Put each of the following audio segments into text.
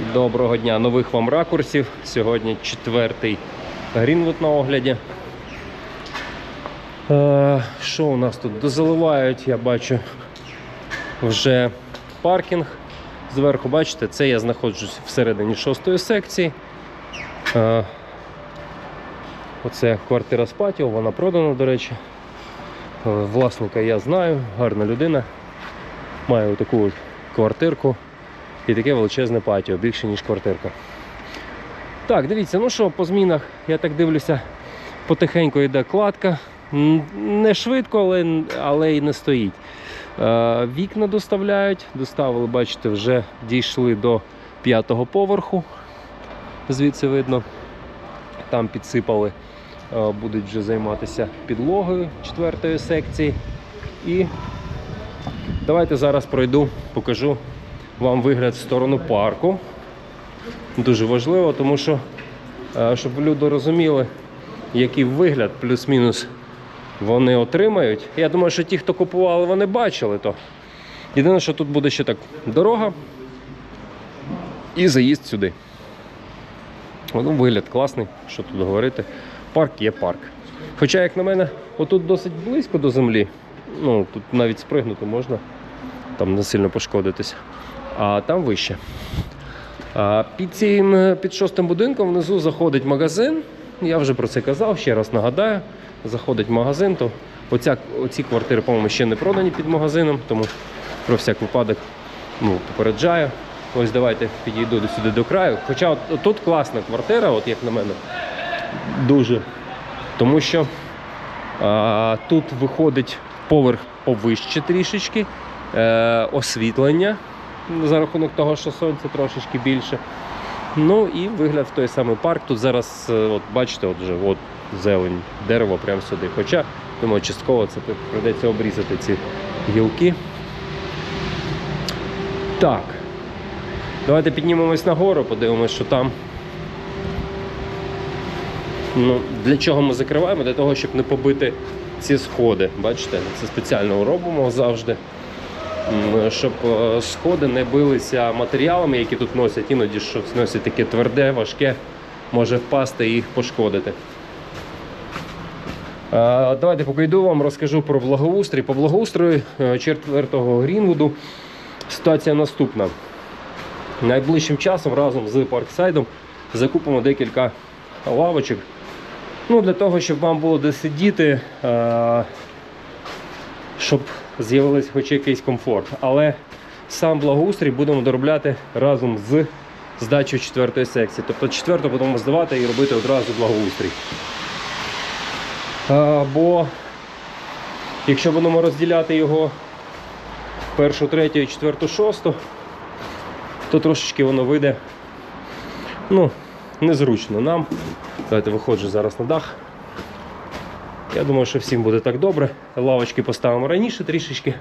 Доброго дня, нових вам ракурсів. Сьогодні четвертий Грінвуд на огляді. Е, що у нас тут? Дозаливають, я бачу, вже паркінг. Зверху, бачите, це я знаходжусь всередині шостої секції. Е, оце квартира з патіо, вона продана, до речі. Е, Власника я знаю, гарна людина. Має таку квартирку і таке величезне патіо, більше, ніж квартирка. Так, дивіться, ну що, по змінах, я так дивлюся, потихеньку йде кладка. Не швидко, але, але й не стоїть. Е, Вікна доставляють, доставили, бачите, вже дійшли до п'ятого поверху. Звідси видно. Там підсипали, е, будуть вже займатися підлогою четвертої секції. І давайте зараз пройду, покажу вам вигляд в сторону парку. Дуже важливо, тому що, е, щоб люди розуміли, який вигляд плюс-мінус вони отримають. Я думаю, що ті, хто купували, вони бачили то. Єдине, що тут буде ще так дорога і заїзд сюди. Ну, вигляд класний, що тут говорити. Парк є парк. Хоча, як на мене, отут досить близько до землі. Ну, тут навіть спригнути можна, там не сильно пошкодитися. А там вище. Під цим е, під шостим будинком внизу заходить магазин. Я вже про це казав, ще раз нагадаю. Заходить магазин, то оця, оці квартири, по-моєму, ще не продані під магазином, тому про всяк випадок ну, попереджаю. Ось давайте підійду сюди до краю. Хоча от, тут класна квартира, от як на мене, дуже. Тому що а, тут виходить поверх повище трішечки, е, освітлення за рахунок того, що сонце трошечки більше. Ну і вигляд в той самий парк. Тут зараз, е, от бачите, от вже от зелень, дерево прямо сюди. Хоча, думаю, частково це прийдеться обрізати ці гілки. Так. Давайте піднімемось нагору, подивимось, що там. Ну, Для чого ми закриваємо? Для того, щоб не побити ці сходи. Бачите, це спеціально робимо завжди. М, Щоб е, сходи не билися матеріалами, які тут носять, іноді щось носять таке тверде, важке, може впасти і їх пошкодити. Е, Давайте поки йду вам розкажу про благоустрій. По благоустрою е, четвертого Грінвуду ситуація наступна. Найближчим часом разом з Парксайдом закупимо декілька лавочок. Ну, для того, щоб вам було де сидіти, е, щоб з'явився хоч якийсь комфорт. Але сам благоустрій будемо доробляти разом з здачею четвертої секції. Тобто четверту будемо здавати і робити одразу благоустрій. Бо якщо будемо розділяти його першу, третю, четверту, шосту, то трошечки воно вийде ну, незручно нам. Давайте виходжу зараз на дах. Я думаю, що всім буде так добре. Лавочки поставимо раніше трішечки,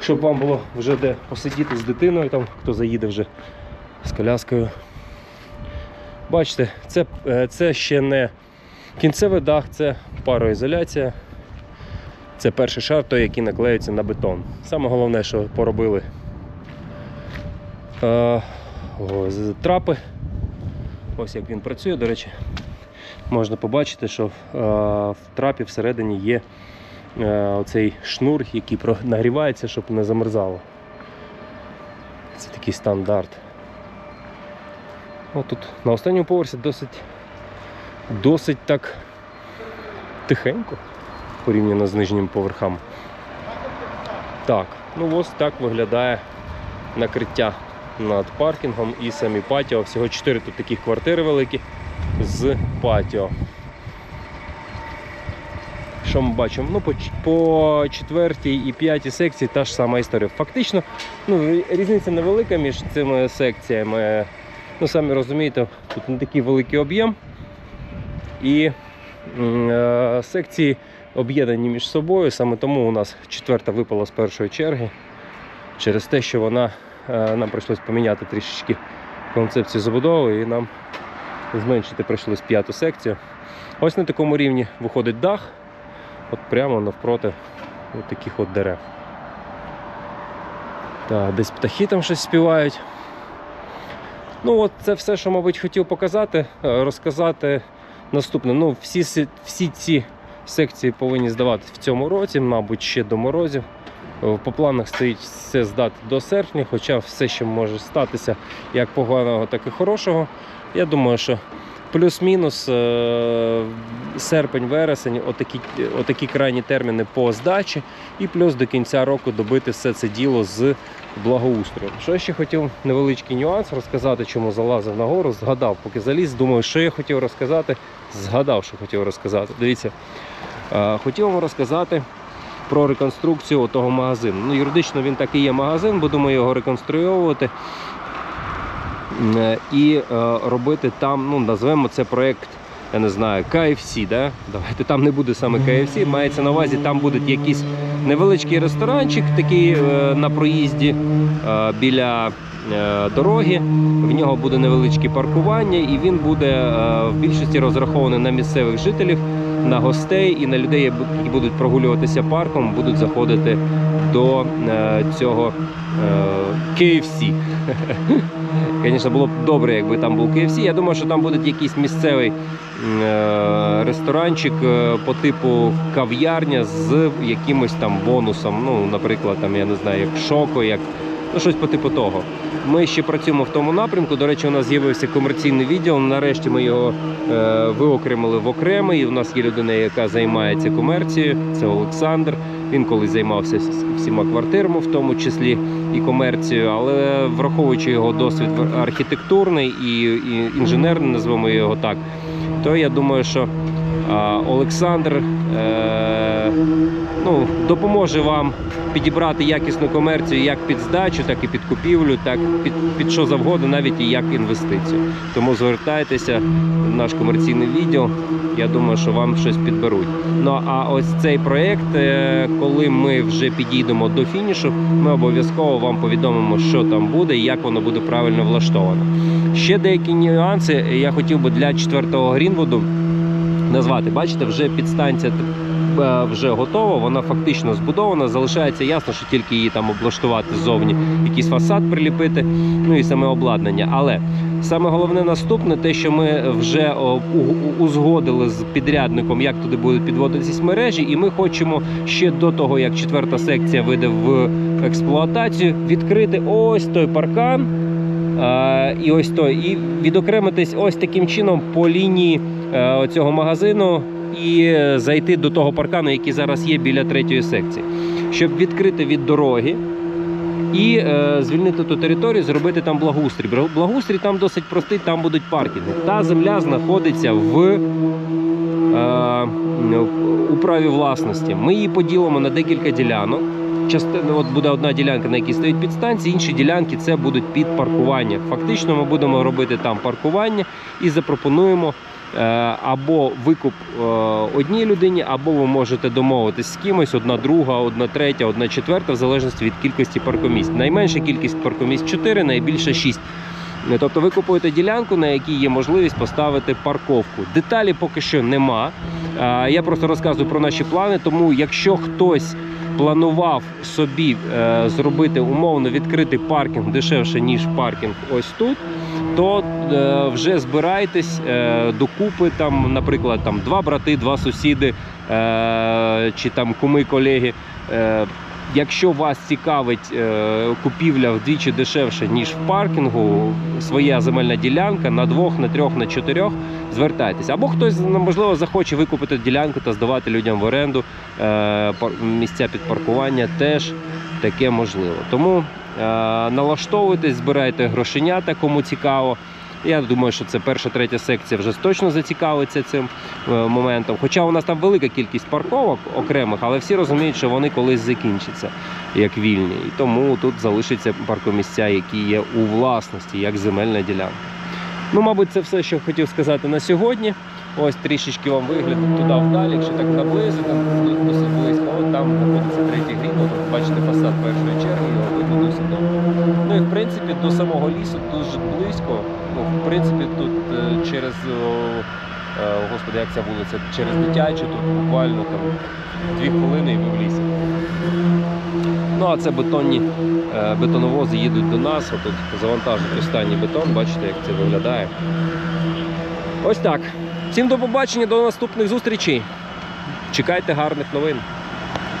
щоб вам було вже де посидіти з дитиною, там, хто заїде вже з коляскою. Бачите, це, е, це ще не кінцевий дах, це пароізоляція. Це перший шар, той, який наклеюється на бетон. Саме головне, що поробили е, о, трапи. Ось як він працює, до речі, можна побачити, що е, в трапі всередині є е, оцей шнур, який нагрівається, щоб не замерзало. Це такий стандарт. О, тут на останньому поверсі досить, досить так тихенько порівняно з нижніми поверхами. Так, ну ось так виглядає накриття над паркінгом і самі патіо. Всього 4 тут таких квартири великі з патіо. Що ми бачимо? Ну, по, четвертій і п'ятій секції та ж сама історія. Фактично, ну, різниця невелика між цими секціями. Ну, самі розумієте, тут не такий великий об'єм. І е, секції об'єднані між собою. Саме тому у нас четверта випала з першої черги. Через те, що вона е, нам прийшлось поміняти трішечки концепцію забудови і нам зменшити прийшлось п'яту секцію. Ось на такому рівні виходить дах, от прямо навпроти от таких от дерев. Так, десь птахи там щось співають. Ну, от це все, що, мабуть, хотів показати, е, розказати наступне. Ну, всі, всі ці секції повинні здавати в цьому році, мабуть, ще до морозів. Е, По планах стоїть все здати до серпня, хоча все ще може статися як поганого, так і хорошого. Я думаю, що плюс-мінус е, серпень-вересень, отакі, отакі крайні терміни по здачі, і плюс до кінця року добити все це діло з благоустроєм. Що ще хотів невеличкий нюанс розказати, чому залазив на гору, згадав, поки заліз, думаю, що я хотів розказати, згадав, що хотів розказати. Дивіться, е, хотів вам розказати про реконструкцію того магазину. Ну, юридично він так і є магазин, будемо його реконструювати і е, робити там, ну, назвемо це проєкт, я не знаю, KFC, да? Давайте там не буде саме KFC, мається на увазі, там буде якийсь невеличкий ресторанчик, такий е, на проїзді е, біля е, дороги. В нього буде невеличке паркування, і він буде е, в більшості розрахований на місцевих жителів, на гостей і на людей, які будуть прогулюватися парком, будуть заходити до е, цього е, KFC. Звісно, було б добре, якби там був KFC. Я думаю, що там буде якийсь місцевий е, ресторанчик по типу кав'ярня з якимось там бонусом. Ну, наприклад, там я не знаю, як шоко, як ну щось по типу того. Ми ще працюємо в тому напрямку. До речі, у нас з'явився комерційний відділ. Нарешті ми його е, виокремили в окремий. У нас є людина, яка займається комерцією. Це Олександр. Він колись займався всіма квартирами, в тому числі і комерцією, але враховуючи його досвід архітектурний і, і інженерний, назвемо його так, то я думаю, що а, Олександр е, ну, допоможе вам підібрати якісну комерцію як під здачу, так і під купівлю, так під, під що завгодно, навіть і як інвестицію. Тому звертайтеся в наш комерційний відділ. Я думаю, що вам щось підберуть. Ну а ось цей проєкт, е, коли ми вже підійдемо до фінішу, ми обов'язково вам повідомимо, що там буде і як воно буде правильно влаштовано. Ще деякі нюанси я хотів би для четвертого Грінвуду назвати. Бачите, вже підстанція е, вже готова, вона фактично збудована. Залишається ясно, що тільки її там облаштувати ззовні, якийсь фасад приліпити, ну і саме обладнання. Але саме головне наступне, те, що ми вже узгодили з підрядником, як туди будуть підводитись мережі, і ми хочемо ще до того, як четверта секція вийде в експлуатацію, відкрити ось той паркан. Е, і ось той, і відокремитись ось таким чином по лінії цього магазину і е, зайти до того паркану, який зараз є біля третьої секції, щоб відкрити від дороги і е, звільнити ту територію, зробити там благоустрій. Благоустрій там досить простий, там будуть паркінги. Та земля знаходиться в е, у власності. Ми її поділимо на декілька ділянок. Частина от буде одна ділянка, на якій стоїть підстанція, інші ділянки це будуть під паркування. Фактично, ми будемо робити там паркування і запропонуємо е, або викуп е, одній людині, або ви можете домовитись з кимось, одна друга, одна третя, одна четверта, в залежності від кількості паркомісць. Найменша кількість паркомісць 4, найбільша 6. Е, Тобто ви купуєте ділянку, на якій є можливість поставити парковку. Деталі поки що нема. Е, Я просто розказую про наші плани. Тому, якщо хтось планував собі е, зробити умовно відкритий паркінг дешевше, ніж паркінг ось тут, то е, вже збирайтесь е, докупи, там, наприклад, там два брати, два сусіди е, чи там куми колеги. Якщо вас цікавить купівля вдвічі дешевше, ніж в паркінгу, своя земельна ділянка на двох, на трьох, на чотирьох, звертайтеся. Або хтось ну, можливо захоче викупити ділянку та здавати людям в оренду місця під паркування, теж таке можливо. Тому налаштовуйтесь, збирайте грошенята, кому цікаво. Я думаю, що це перша, третя секція вже точно зацікавиться цим е, моментом. Хоча у нас там велика кількість парковок окремих, але всі розуміють, що вони колись закінчаться як вільні. І тому тут залишаться паркомісця, які є у власності, як земельна ділянка. Ну, мабуть, це все, що хотів сказати на сьогодні. Ось трішечки вам вигляд туди вдалі, якщо так наблизити, досить близько. От там знаходиться третій грін, тут бачите фасад першої черги, його видно досить добре. Ну і в принципі до самого лісу дуже близько. Ну, в принципі, тут е, через е, господи, як ця вулиця, через дитячу, тут буквально там дві хвилини і ви в лісі. Ну а це бетонні е, бетоновози їдуть до нас. Отут завантажують останній бетон. Бачите, як це виглядає. Ось так. Всім до побачення, до наступних зустрічей. Чекайте гарних новин.